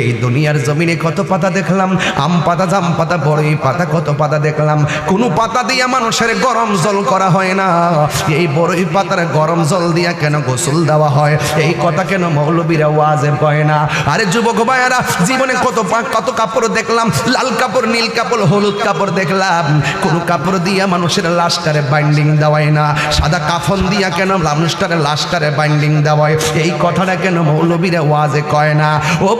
এই দুনিয়ার জমিনে কত পাতা দেখলাম? আম পাতা, জাম পাতা, বড়ই পাতা, কত পাতা দেখলাম? কোনো পাতা দিয়ে মানুষের গরম জল করা হয় না। এই বড়ই পাতার গরম জল দিয়া কেন গোসল দেওয়া হয়? এই কথা কেন মৌলবীরা ওয়াজে কয় না? আরে যুবক ভাইয়ারা, জীবনে কত কত কাপড় দেখলাম? লাল কাপড়, নীল কাপড়, হলুদ কাপড় দেখলাম। কোনো কাপড় দিয়া মানুষের লাশটারে বাইন্ডিং দেওয়ায় না। সাদা কাফন দিয়া কেন মানুষটারে লাশটারে বাইন্ডিং দেওয়ায়? এই কথাটা কেন মৌলবীরা ওয়াজে কয় না? ও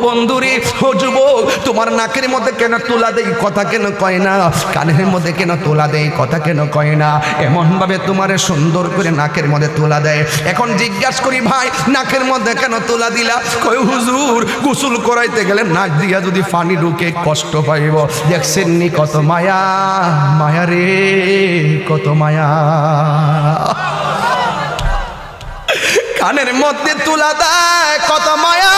বন্ধুরি ও যুবক, তোমার নাকের মধ্যে কেন তোলা দেই? কথা কেন কয় না? কানের মধ্যে কেন তোলা দেই? কথা কেন কয় না? এমন ভাবে তোমারে সুন্দর করে নাকের মধ্যে তোলা দেয়। এখন জিজ্ঞাসা করি, ভাই, নাকের মধ্যে কেন তোলা দিলা? কই হুজুর, গোসল করাইতে গেলে নাক দিয়া যদি পানি ঢুকে কষ্ট পাইব। দেখছেন নি কত মায়া? মায়া রে, কত মায়া। কানের মধ্যে তুলা দেয়, কত মায়া।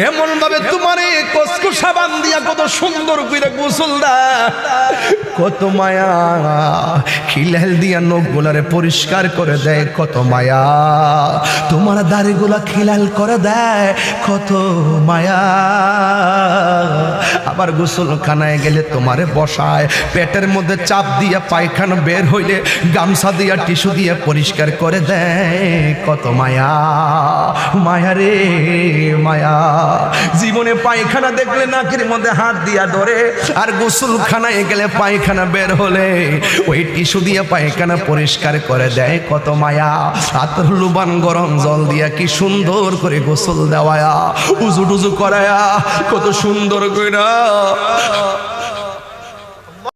এমন ভাবে তোমার কসকু সাবান দিয়া কত সুন্দর করে গোসল দা। কত মায়া। খিলাল দিয়া নখ গুলারে পরিষ্কার করে দেয়, কত মায়া। তোমার দাড়ি গুলা খিলাল করে দেয়, কত মায়া। আবার গোসল খানায় গেলে তোমারে বসায়, পেটের মধ্যে চাপ দিয়া পায়খানা বের হইলে গামছা দিয়া টিস্যু দিয়ে পরিষ্কার করে দেয়, কত মায়া। মায়া রে, মায়া। জীবনে পায়খানা দেখলে নাকের মধ্যে হাত দিয়া ধরে, আর গোসল খানায় গেলে পায়খানা বের হলে, ওই টিস্যু দিয়ে পায়খানা পরিষ্কার করে দেয়। কত মায়া হাত লুবান গরম জল দিয়া কি সুন্দর করে গোসল দেওয়ায়া, উজু টুজু করায়া, কত সুন্দর কইরা।